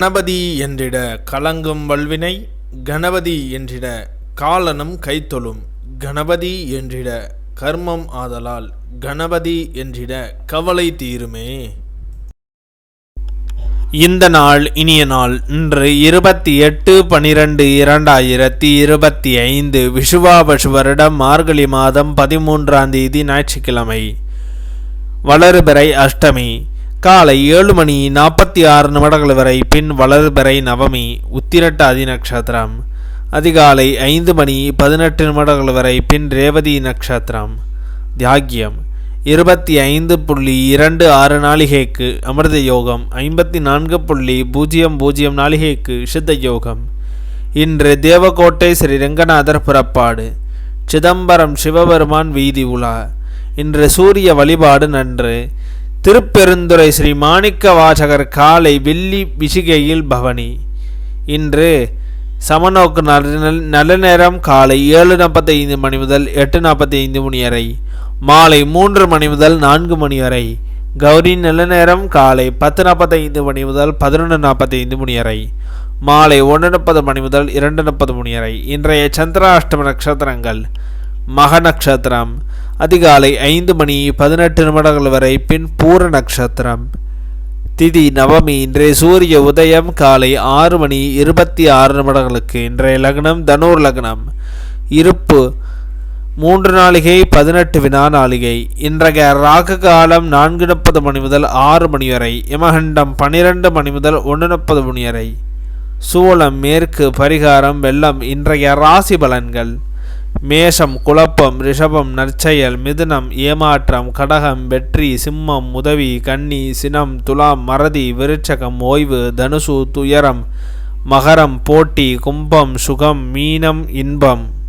கணபதி என்றிட கலங்கும் வல்வினை கணபதி என்றிட காலனும் கைத்தொழும் கணபதி என்றிட கர்மம் ஆதலால் கணபதி என்றிட கவலை தீருமே. இந்த நாள் இனிய நாள். இன்று இருபத்தி எட்டு பனிரெண்டு இரண்டாயிரத்தி இருபத்தி ஐந்து விஷுவாபசு வருடம் மார்கழி மாதம் பதிமூன்றாம் தேதி ஞாயிற்றுக்கிழமை. வளர்பிறை அஷ்டமி. காலை ஏழு மணி நாற்பத்தி ஆறு நிமிடங்கள் வரை பின் வளர்பிறை நவமி உத்திரட்டாதி நட்சத்திரம் அதிகாலை ஐந்து மணி பதினெட்டு நிமிடங்கள் வரை பின் ரேவதி நட்சத்திரம் தியாகியம் இருபத்தி ஐந்து புள்ளி இரண்டு ஆறு நாளிகைக்கு அமிர்த யோகம் ஐம்பத்தி நான்கு புள்ளி பூஜ்ஜியம் பூஜ்ஜியம் நாளிகைக்கு சித்த யோகம். இன்று தேவகோட்டை ஸ்ரீ ரங்கநாதர் புறப்பாடு சிதம்பரம் சிவபெருமான் வீதி உலா. இன்று சூரிய வழிபாடு நன்று திருப்பெருந்துறை ஸ்ரீ மாணிக்க வாசகர் காலை வெள்ளி விசிகையில் பவனி. இன்று சமநோக்கு நல்ல நல்ல நேரம் காலை ஏழு நாற்பத்தைந்து மணி முதல் எட்டு நாற்பத்தி ஐந்து மணி வரை மாலை மூன்று மணி முதல் நான்கு மணி வரை கௌரி நல்ல நேரம் காலை பத்து நாற்பத்தைந்து மணி முதல் பதினொன்று நாற்பத்தைந்து மணி வரை மாலை ஒன்று முப்பது மணி முதல் இரண்டு முப்பது மணி வரை. இன்றைய சந்திராஷ்டம நட்சத்திரங்கள் மக நட்சத்திரம் அதிகாலை ஐந்து மணி பதினெட்டு நிமிடங்கள் வரை பின் பூர நட்சத்திரம் திதி நவமி இன்றைய சூரிய உதயம் காலை ஆறு மணி இருபத்தி ஆறு நிமிடங்களுக்கு இன்றைய லக்னம் தனூர் லக்னம். இருப்பு மூன்று நாளிகை பதினெட்டு வினா நாளிகை. இன்றைய ராகு காலம் நான்கு முப்பது மணி முதல் ஆறு மணி வரை. இமகண்டம் பன்னிரண்டு மணி முதல் ஒன்று முப்பது மணி வரை. சூளம் மேற்கு பரிகாரம் வெள்ளம் இன்றைய ராசி பலன்கள். மேஷம் குழப்பம் ரிஷபம் நற்செயல் மிதுனம் ஏமாற்றம் கடகம் வெற்றி சிம்மம் உதவி கன்னி சினம் துலாம் மறதி விருட்சகம் ஓய்வு தனுசு துயரம் மகரம் போட்டி கும்பம் சுகம் மீனம் இன்பம்.